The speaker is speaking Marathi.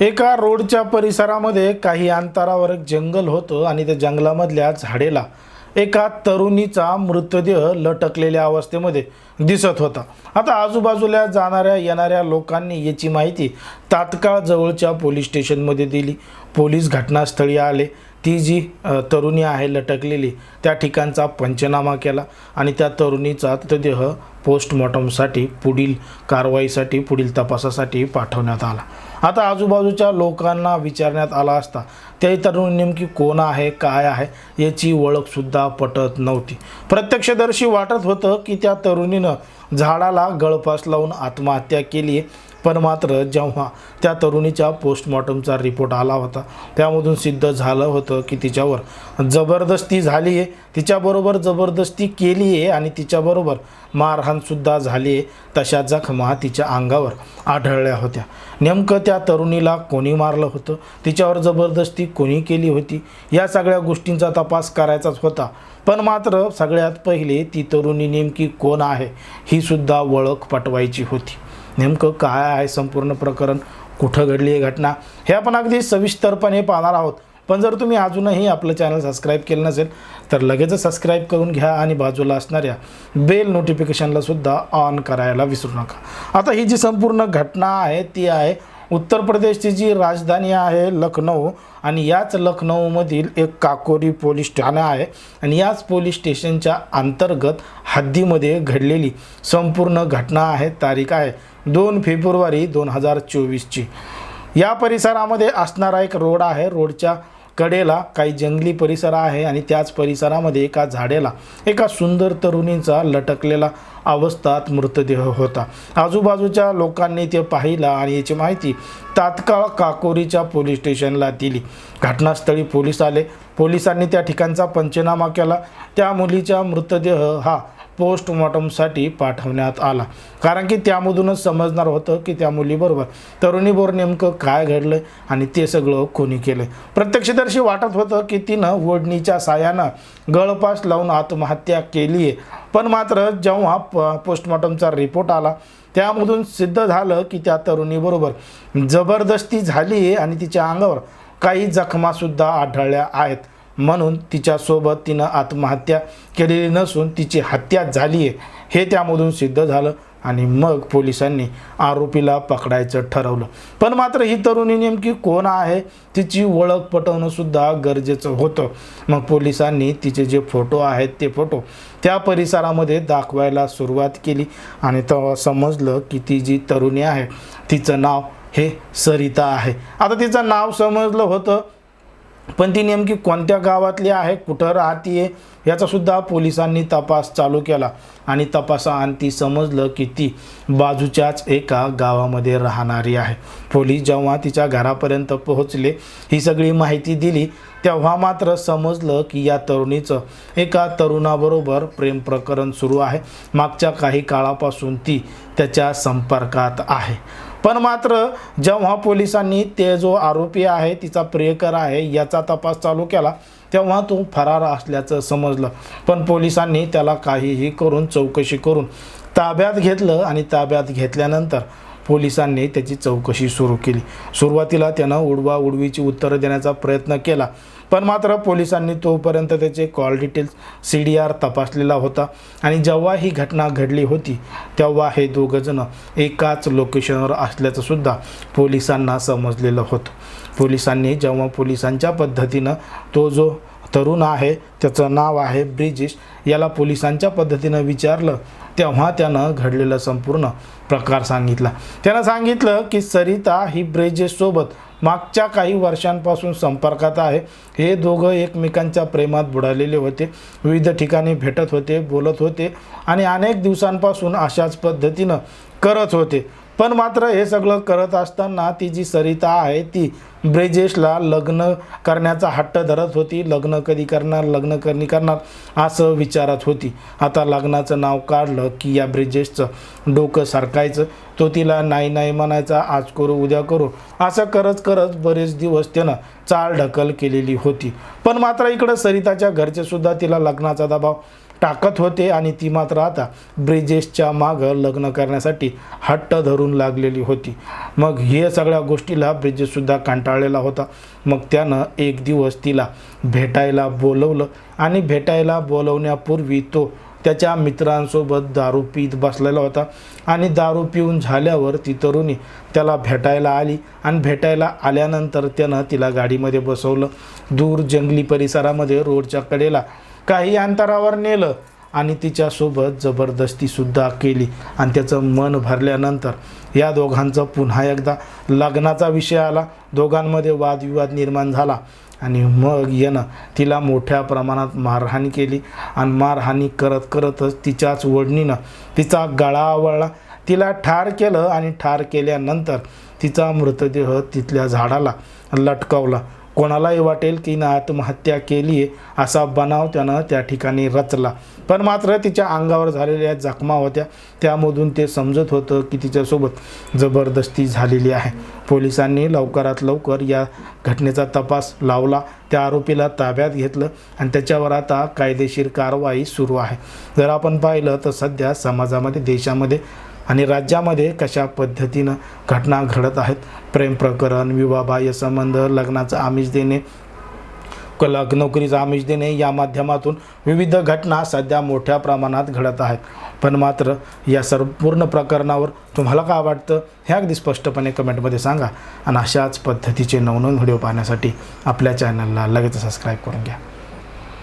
एका रोडच्या परिसरामध्ये काही अंतरावर एक जंगल होतं आणि त्या जंगलामधल्या झाडेला एका तरुणीचा मृतदेह लटकलेल्या अवस्थेमध्ये दिसत होता. आता आजूबाजूला जाणाऱ्या येणाऱ्या लोकांनी याची माहिती तात्काळ जवळच्या पोलीस स्टेशनमध्ये दिली. पोलीस घटनास्थळी आले. ती जी तरुणी आहे लटकलेली त्या ठिकाणचा पंचनामा केला आणि त्या तरुणीचा मृतदेह पोस्टमॉर्टमसाठी पुढील कारवाईसाठी पुढील तपासासाठी पाठवण्यात आला. आता आजूबाजूच्या लोकांना विचारण्यात आला असता त्या तरुण नेमकी कोण आहे काय आहे याची ओळखसुद्धा पटत नव्हती. प्रत्यक्षदर्शी वाटत होतं की त्या तरुणीनं झाडाला गळफास लावून आत्महत्या केली आहे पण मात्र जेव्हा त्या तरुणीच्या पोस्टमॉर्टमचा रिपोर्ट आला होता त्यामधून सिद्ध झालं होतं की तिच्यावर जबरदस्ती झाली आहे. तिच्याबरोबर जबरदस्ती केली आहे आणि तिच्याबरोबर मारहाणसुद्धा झाली आहे. तशा जखमा तिच्या अंगावर आढळल्या होत्या. नेमकं त्या तरुणीला कोणी मारलं होतं? तिच्यावर जबरदस्ती कोणी केली होती? या सगळ्या गोष्टींचा तपास करायचाच होता. पण मात्र सगळ्यात पहिले ती तरुणी नेमकी कोण आहे ही सुद्धा ओळख पटवायची होती. नेमकं काय आहे संपूर्ण प्रकरण? कुठं घडली आहे घटना? हे आपण अगदी सविस्तरपणे पाहणार आहोत. पण जर तुम्ही अजूनही आपलं चॅनल सबस्क्राईब केलं नसेल तर लगेचच सबस्क्राईब करून घ्या आणि बाजूला असणाऱ्या बेल नोटिफिकेशनला सुद्धा ऑन करायला विसरू नका. आता ही जी संपूर्ण घटना आहे ती आहे उत्तर प्रदेशची जी राजधानी आहे लखनौ आणि याच लखनौमधील एक काकोरी पोलीस ठाणं आहे आणि याच पोलीस स्टेशनच्या अंतर्गत हद्दीमध्ये घडलेली संपूर्ण घटना आहे तारीख आहे. दोन फेब्रुवारी दोन हजार चोवीसची. या परिसरामध्ये असणारा एक रोड आहे. रोडच्या कडेला काही जंगली परिसर आहे आणि त्याच परिसरामध्ये एका झाडेला एका सुंदर तरुणीचा लटकलेला अवस्थात मृतदेह होता. आजूबाजूच्या लोकांनी ते पाहिलं आणि याची माहिती तात्काळ काकोरीच्या पोलीस स्टेशनला दिली. घटनास्थळी पोलीस आले. पोलिसांनी त्या ठिकाणचा पंचनामा केला. त्या मुलीचा मृतदेह हा पोस्टमॉर्टमसाठी पाठवण्यात आला. कारण की त्यामधूनच समजणार होतं की त्या मुलीबरोबर तरुणीबरोबर नेमकं काय घडलं आणि ते सगळं कोणी केलं प्रत्यक्षदर्शी वाटत होतं की तिनं ओढणीच्या सायानं गळपास लावून आत्महत्या केली आहे पण मात्र जेव्हा प पोस्टमॉर्टमचा रिपोर्ट आला त्यामधून सिद्ध झालं की त्या तरुणीबरोबर जबरदस्ती झाली आहे आणि तिच्या अंगावर काही जखमासुद्धा आढळल्या आहेत. म्हणून तिच्यासोबत तिनं आत्महत्या केलेली नसून तिची हत्या झाली आहे. हे त्यामधून सिद्ध झालं आणि मग पोलिसांनी आरोपीला पकडायचं ठरवलं. पण मात्र ही तरुणी नेमकी कोण आहे? तिची ओळख पटवणंसुद्धा गरजेचं होतं. मग पोलिसांनी तिचे जे फोटो आहेत ते फोटो त्या परिसरामध्ये दाखवायला सुरुवात केली आणि तेव्हा समजलं की ती जी तरुणी आहे तिचं नाव हे सरिता आहे. आता तिचं नाव समजलं होतं पण ती नेमकी कोणत्या गावातली आहे कुठं राहतीये आहे याचासुद्धा पोलिसांनी तपास चालू केला. आणि तपासाअंती समजलं की ती बाजूच्याच एका गावामध्ये राहणारी आहे. पोलीस जेव्हा तिच्या घरापर्यंत पोहोचले ही सगळी माहिती दिली तेव्हा मात्र समजलं की या तरुणीचं एका तरुणाबरोबर प्रेम प्रकरण सुरू आहे. मागच्या काही काळापासून ती त्याच्या संपर्कात आहे. पण मात्र जेव्हा पोलिसांनी ते जो आरोपी आहे तिचा प्रियकर आहे याचा तपास चालू केला तेव्हा तो फरार असल्याचं समजलं. पण पोलिसांनी त्याला काहीही करून चौकशी करून ताब्यात घेतलं आणि ताब्यात घेतल्यानंतर पोलिसांनी त्याची चौकशी सुरू केली. सुरुवातीला त्यानं उडवा उडवीची उत्तरं देण्याचा प्रयत्न केला. पण मात्र पोलिसांनी तोपर्यंत त्याचे call details C D R तपासलेला होता. आणि जेव्हा ही घटना घडली होती तेव्हा हे दोघंजणं एकाच लोकेशनवर असल्याचंसुद्धा पोलिसांना समजलेलं होतं. पोलिसांनी जेव्हा पोलिसांच्या पद्धतीनं तो जो तरुण आहे त्याचं नाव आहे ब्रिजिश. याला पोलिसांच्या पद्धतीनं विचारलं तेव्हा त्यानं घडलेलं संपूर्ण प्रकार सांगितला. त्यानं सांगितलं की सरिता ही ब्रिजेशसोबत मागच्या काही वर्षांपासून संपर्कात आहे. हे दोघं एकमेकांच्या प्रेमात बुडालेले होते विविध ठिकाणी भेटत होते बोलत होते आणि अनेक दिवसांपासून अशाच पद्धतीनं करत होते. पण मात्र हे सगळं करत असताना ती जी सरिता आहे ती ब्रिजेशला लग्न करण्याचा हट्ट धरत होती. लग्न कधी करणार लग्न कधी करणार असं विचारत होती. आता लग्नाचं नाव काढलं की या ब्रिजेशचं डोकं सरकायचं. तो तिला नाही नाही म्हणायचा आज करू उद्या करू. असं करत करत बरेच दिवस त्यानं चाल ढकल केलेली होती. पण मात्र इकडं सरिताच्या घरचे सुद्धा तिला लग्नाचा दबाव टाकत होते आणि ती मात्र आता ब्रिजेशच्या मागं लग्न करण्यासाठी हट्ट धरून लागलेली होती. मग हे सगळ्या गोष्टीला ब्रिजेशसुद्धा कंटाळलेला होता. मग त्यानं एक दिवस तिला भेटायला बोलवलं आणि भेटायला बोलवण्यापूर्वी तो त्याच्या मित्रांसोबत दारू पीत बसलेला होता आणि दारू पिऊन झाल्यावर ती तरुणी त्याला भेटायला आली आणि भेटायला आल्यानंतर त्यानं तिला गाडीमध्ये बसवलं. दूर जंगली परिसरामध्ये रोडच्या कडेला काही अंतरावर नेलं आणि तिच्यासोबत जबरदस्तीसुद्धा केली. आणि त्याचं मन भरल्यानंतर या दोघांचं पुन्हा एकदा लग्नाचा विषय आला. दोघांमध्ये वादविवाद निर्माण झाला. आणि मग यानं तिला मोठ्या प्रमाणात मारहाणी केली. आणि मारहाणी करत करतच तिच्याच वडणीनं तिचा गळा आवळला. तिला ठार केलं आणि ठार केल्यानंतर तिचा मृतदेह तिथल्या झाडाला लटकावला. कोणालाही वाटेल की ना आत्महत्या केली आहे असा बनाव त्यानं त्या ठिकाणी रचला. पण मात्र तिच्या अंगावर झालेल्या जखमा होत्या. त्यामधून ते समजत होतं की तिच्यासोबत जबरदस्ती झालेली आहे. पोलिसांनी लवकरात लवकर या घटनेचा तपास लावला. त्या आरोपीला ताब्यात घेतलं आणि त्याच्यावर आता कायदेशीर कारवाई सुरू आहे. जर आपण पाहिलं तर सध्या समाजामध्ये देशामध्ये आणि राज्यामध्ये कशा पद्धतीनं घटना घडत आहेत? प्रेम प्रकरण विवाहबाह्य संबंध लग्नाचं आमिष देणे कलक नोकरीचा आमिष देणे या माध्यमातून विविध घटना सध्या मोठ्या प्रमाणात घडत आहेत. पण मात्र या संपूर्ण प्रकरणावर तुम्हाला काय वाटतं? हे अगदी स्पष्टपणे कमेंटमध्ये सांगा. आणि अशाच पद्धतीचे नवनवीन व्हिडिओ पाहण्यासाठी आपल्या चॅनलला लगेच सबस्क्राईब करून घ्या.